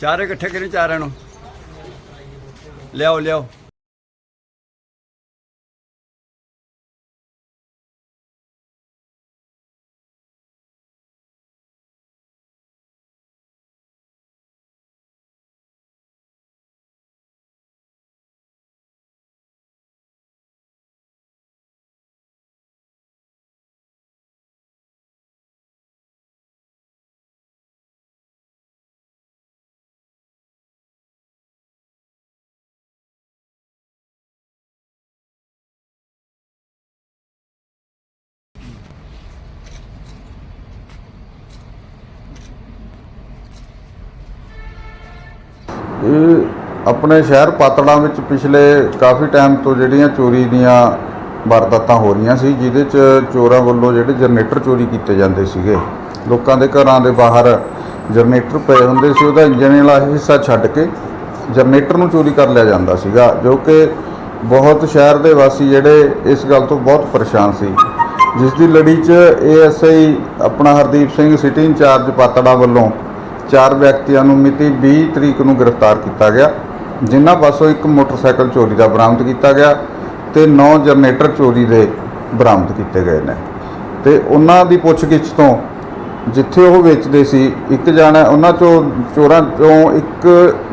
ਚਾਰੇ ਇਕੱਠੇ ਕਰੀ ਚਾਰਿਆਂ ਨੂੰ। ਲਿਆਓ ਲਿਆਓ। ਇਹ ਆਪਣੇ ਸ਼ਹਿਰ ਪਾਤੜਾਂ ਵਿੱਚ ਪਿਛਲੇ ਕਾਫੀ ਟਾਈਮ ਤੋਂ ਜਿਹੜੀਆਂ ਚੋਰੀ ਦੀਆਂ ਵਾਰਦਾਤਾਂ ਹੋ ਰਹੀਆਂ ਸੀ, ਜਿਹਦੇ 'ਚ ਚੋਰਾਂ ਵੱਲੋਂ ਜਿਹੜੇ ਜਨਰੇਟਰ ਚੋਰੀ ਕੀਤੇ ਜਾਂਦੇ ਸੀਗੇ। ਲੋਕਾਂ ਦੇ ਘਰਾਂ ਦੇ ਬਾਹਰ ਜਨਰੇਟਰ ਪਏ ਹੁੰਦੇ ਸੀ, ਉਹਦਾ ਇੰਜਨ ਵਾਲਾ ਹਿੱਸਾ ਛੱਡ ਕੇ ਜਨਰੇਟਰ ਨੂੰ ਚੋਰੀ ਕਰ ਲਿਆ ਜਾਂਦਾ ਸੀਗਾ, ਜੋ ਕਿ ਬਹੁਤ ਸ਼ਹਿਰ ਦੇ ਵਾਸੀ ਜਿਹੜੇ ਇਸ ਗੱਲ ਤੋਂ ਬਹੁਤ ਪਰੇਸ਼ਾਨ ਸੀ। ਜਿਸ ਦੀ ਲੜੀ 'ਚ ਏਐਸਆਈ ਆਪਣਾ ਹਰਦੀਪ ਸਿੰਘ ਸਿਟੀ ਇੰਚਾਰਜ ਪਾਤੜਾ ਵੱਲੋਂ ਚਾਰ ਵਿਅਕਤੀਆਂ ਨੂੰ ਮਿਤੀ 20 ਤਰੀਕ ਨੂੰ ਗ੍ਰਿਫਤਾਰ ਕੀਤਾ ਗਿਆ ਜਿਨ੍ਹਾਂ ਪਾਸੋਂ ਇੱਕ ਮੋਟਰਸਾਈਕਲ ਚੋਰੀ ਦਾ ਬਰਾਮਦ ਕੀਤਾ ਗਿਆ ਤੇ 9 ਜਨਰੇਟਰ ਚੋਰੀ ਦੇ ਬਰਾਮਦ ਕੀਤੇ ਗਏ ਨੇ। ਤੇ ਉਹਨਾਂ ਦੀ ਪੁੱਛਗਿੱਛ ਤੋਂ ਜਿੱਥੇ ਉਹ ਵੇਚਦੇ ਸੀ ਇੱਕ ਜਾਣਾ ਉਹਨਾਂ ਚੋਂ ਚੋਰਾਂ ਚੋਂ ਇੱਕ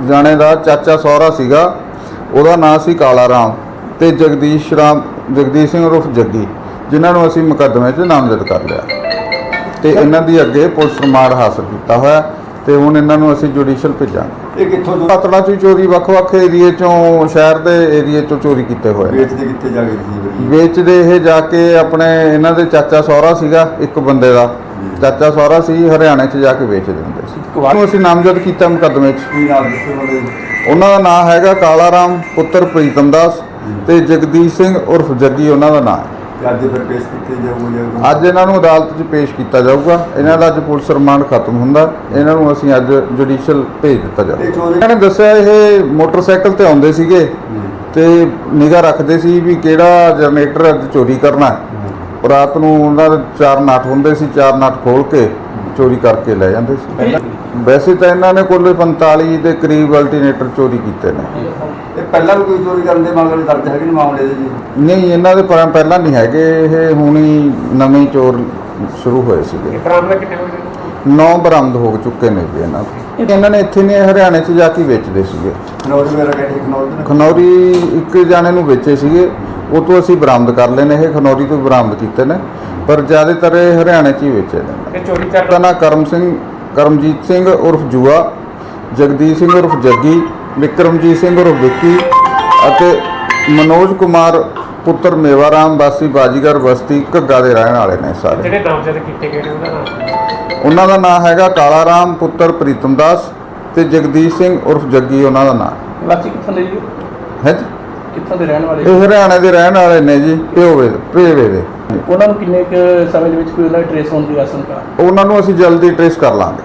ਜਾਣੇ ਦਾ ਚਾਚਾ ਸਹੁਰਾ ਸੀਗਾ ਉਹਦਾ ਨਾਂ ਸੀ ਕਾਲਾ ਰਾਮ ਤੇ ਜਗਦੀਸ਼ ਰਾਮ ਜਗਦੀਸ਼ ਸਿੰਘ ਉਰਫ ਜੱਗੀ ਜਿਨ੍ਹਾਂ ਨੂੰ ਅਸੀਂ ਮੁਕੱਦਮੇ 'ਚ ਨਾਮਜ਼ਦ ਕਰ ਲਿਆ। ਤੇ ਇਹਨਾਂ ਦੀ ਅੱਗੇ ਪੁਲਿਸ ਰਿਮਾਂਡ ਹਾਸਲ ਕੀਤਾ ਹੋਇਆ। ਤੇ ਹੁਣ ਇਹਨਾਂ ਨੂੰ ਅਸੀਂ ਜੁਡੀਸ਼ੀਅਲ ਭੇਜਾਂਗੇ। ਇਹ ਕਿੱਥੋਂ ਪਾਤੜਾ ਚ ਚੋਰੀ ਵੱਖ-ਵੱਖ ਏਰੀਏ ਚੋਂ ਸ਼ਹਿਰ ਦੇ ਏਰੀਏ ਚੋਂ ਚੋਰੀ ਕੀਤੇ ਹੋਏ ਨੇ। ਵੇਚਦੇ ਕਿੱਥੇ ਜਾ ਕੇ ਸੀ ਵੇਚਦੇ ਇਹ ਜਾ ਕੇ ਆਪਣੇ ਇਹਨਾਂ ਦੇ ਚਾਚਾ ਸਹੁਰਾ ਸੀਗਾ ਇੱਕ ਬੰਦੇ ਦਾ। ਚਾਚਾ ਸਹੁਰਾ ਸੀ ਹਰਿਆਣੇ 'ਚ ਜਾ ਕੇ ਵੇਚ ਦਿੰਦੇ ਸੀ। ਉਹਨੂੰ ਅਸੀਂ ਨਾਮਜ਼ਦ ਕੀਤਾ ਮੁਕੱਦਮੇ 'ਚ। ਕੀ ਨਾਮ ਦੱਸੋ ਉਹਦੇ ਉਹਨਾਂ ਦਾ ਨਾਮ ਹੈਗਾ ਕਾਲਾ ਰਾਮ ਪੁੱਤਰ ਪ੍ਰੀਤਮ ਦਾਸ ਤੇ ਜਗਦੀਸ਼ ਸਿੰਘ ਉਰਫ ਜੱਗੀ ਉਹਨਾਂ ਦਾ ਨਾਮ ਹੈ। ਤੇ ਅੱਜ ਫਿਰ ਪੇਸ਼ ਕੀਤੇ ਜਾਊਗੇ ਅੱਜ ਇਹਨਾਂ ਨੂੰ ਅਦਾਲਤ 'ਚ ਪੇਸ਼ ਕੀਤਾ ਜਾਊਗਾ। ਇਹਨਾਂ ਦਾ ਅੱਜ ਪੁਲਿਸ ਰਿਮਾਂਡ ਖਤਮ ਹੁੰਦਾ। ਇਹਨਾਂ ਨੂੰ ਅਸੀਂ ਅੱਜ ਜੁਡੀਸ਼ੀਅਲ ਭੇਜ ਦਿੱਤਾ ਜਾਊਗਾ। ਇਹਨਾਂ ਨੇ ਦੱਸਿਆ ਇਹ ਮੋਟਰਸਾਈਕਲ ਤੇ ਆਉਂਦੇ ਸੀਗੇ ਤੇ ਨਿਗਾਹ ਰੱਖਦੇ ਸੀ ਵੀ ਕਿਹੜਾ ਜਨਰੇਟਰ ਅੱਜ ਚੋਰੀ ਕਰਨਾ। ਰਾਤ ਨੂੰ ਉਹਨਾਂ ਦੇ ਚਾਰ ਨਾਟ ਹੁੰਦੇ ਸੀ ਚਾਰ ਨਾਟ ਖੋਲ ਕੇ ਚੋਰੀ ਕਰਕੇ ਲੈ ਜਾਂਦੇ ਸੀ। ਵੈਸੇ ਤਾਂ ਇਹਨਾਂ ਨੇ ਕੁੱਲ 45 ਦੇ ਕਰੀਬ ਅਲਟਰਨੇਟਰ ਚੋਰੀ ਕੀਤੇ ਨੇ। ਇਹ ਪਹਿਲਾਂ ਵੀ ਕੋਈ ਚੋਰੀ ਕਰਨ ਦੇ ਮਾਮਲੇ ਦਰਜ ਹੈਗੇ ਨੇ ਮਾਮਲੇ ਦੇ ਜੀ? ਨਹੀਂ ਇਹਨਾਂ ਦੇ ਪਰ- ਪਹਿਲਾਂ ਨਹੀਂ ਹੈਗੇ। ਇਹ ਹੁਣੀ ਨਵੇਂ ਚੋਰ ਸ਼ੁਰੂ ਹੋਏ ਸੀਗੇ। ਬਰਾਮਦ ਕਿੰਨੇ ਹੋਏ ਨੇ? ਨੌ ਬਰਾਮਦ ਹੋ ਚੁੱਕੇ ਨੇ ਜੀ ਇਹਨਾਂ ਤੋਂ ਇਹਨਾਂ ਨੇ ਇੱਥੇ ਨੇ ਹਰਿਆਣੇ 'ਚ ਜਾ ਕੇ ਵੇਚਦੇ ਸੀਗੇ। ਖਨੌਰੀ ਵਗੈਰਾ ਕਹਿੰਦੇ ਖਨੌਰੀ ਦੇ ਖਨੌਰੀ ਇੱਕ ਜਾਣੇ ਨੂੰ ਵੇਚੇ ਸੀਗੇ। ਉਹ ਤੋਂ ਅਸੀਂ ਬਰਾਮਦ ਕਰ ਲਏ ਨੇ ਇਹ ਖਨੌਰੀ ਤੋਂ ਬਰਾਮਦ ਕੀਤੇ ਨੇ। ਪਰ ਜ਼ਿਆਦਾਤਰ ਇਹ ਹਰਿਆਣੇ 'ਚ ਹੀ ਵੇਚੇ ਨੇ। ਇਹ ਚੋਰੀ ਕਰ ਦਾ ਨਾਂ ਕਰਮ ਸਿੰਘ ਕਰਮਜੀਤ ਸਿੰਘ ਉਰਫ ਜੂਆ ਜਗਦੀਸ਼ ਸਿੰਘ ਉਰਫ ਜੱਗੀ ਵਿਕਰਮਜੀਤ ਸਿੰਘ ਉਰਫ ਵਿੱਕੀ ਅਤੇ ਮਨੋਜ ਕੁਮਾਰ ਪੁੱਤਰ ਮੇਵਾਰਾਮ ਵਾਸੀ ਬਾਜੀਗਰ ਬਸਤੀ ਘੱਗਾ ਦੇ ਰਹਿਣ ਵਾਲੇ ਨੇ ਸਾਰੇ। ਜਿਹੜੇ ਨਾਮਜ਼ਦ ਕੀਤੇ ਗਏ ਨੇ ਉਹਨਾਂ ਦਾ ਨਾਮ? ਹੈਗਾ ਕਾਲਾ ਰਾਮ ਪੁੱਤਰ ਪ੍ਰੀਤਮ ਦਾਸ ਤੇ ਜਗਦੀਸ਼ ਸਿੰਘ ਉਰਫ ਜੱਗੀ ਉਹਨਾਂ ਦਾ ਨਾਮ। ਵਾਸੀ ਕਿੱਥੋਂ ਦੇ ਜੀ? ਹੈ ਜੀ? ਕਿੱਥੋਂ ਦੇ ਰਹਿਣ ਵਾਲੇ? ਇਹ ਹਰਿਆਣੇ ਦੇ ਰਹਿਣ ਵਾਲੇ ਨੇ ਜੀ ਪਿਓਵੇ ਭੇਵੇ ਦੇ ਉਹਨਾਂ ਨੂੰ ਕਿੰਨੇ ਕੁ ਸਮੇਂ ਦੇ ਵਿੱਚ ਕੋਈ ਉਹਨਾਂ ਟ੍ਰੇਸ ਹੋਣ ਦੀ ਆਸ਼ੰਕਾ ਉਹਨਾਂ ਨੂੰ ਅਸੀਂ ਜਲਦੀ ਟ੍ਰੇਸ ਕਰ ਲਾਂਗੇ।